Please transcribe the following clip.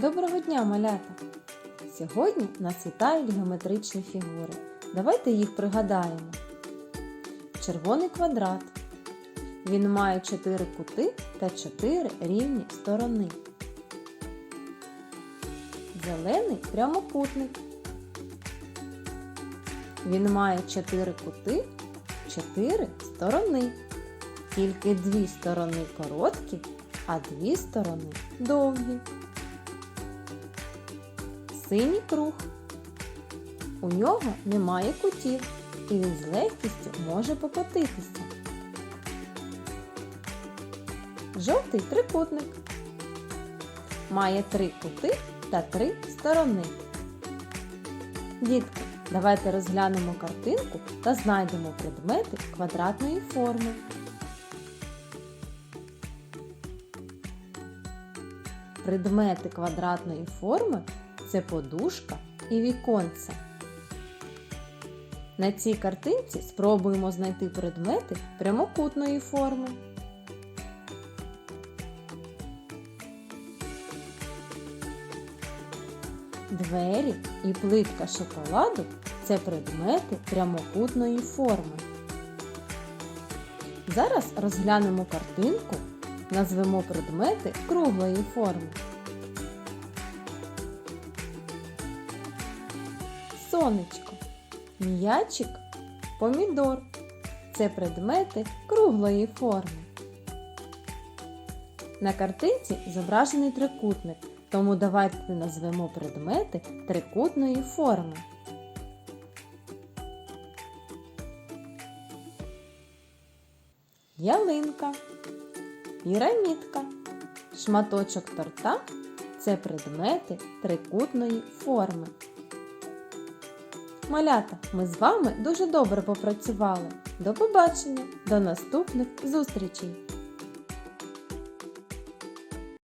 Доброго дня, малята! Сьогодні нас вітають геометричні фігури. Давайте їх пригадаємо. Червоний квадрат. Він має 4 кути та 4 рівні сторони. Зелений прямокутник. Він має 4 кути, 4 сторони. Тільки дві сторони короткі, а дві сторони довгі. Синій круг. У нього немає кутів, і він з легкістю може покотитися. Жовтий трикутник. Має три кути та три сторони. Дітки, давайте розглянемо картинку та знайдемо предмети квадратної форми. Предмети квадратної форми це подушка і віконце. На цій картинці спробуємо знайти предмети прямокутної форми. Двері і плитка шоколаду це предмети прямокутної форми. Зараз розглянемо картинку, назвемо предмети круглої форми. Сонечко, м'ячик, помідор це предмети круглої форми. На картинці зображений трикутник, тому давайте назвемо предмети трикутної форми. Ялинка, пірамідка, шматочок торта це предмети трикутної форми. Малята, ми з вами дуже добре попрацювали. До побачення, до наступних зустрічей!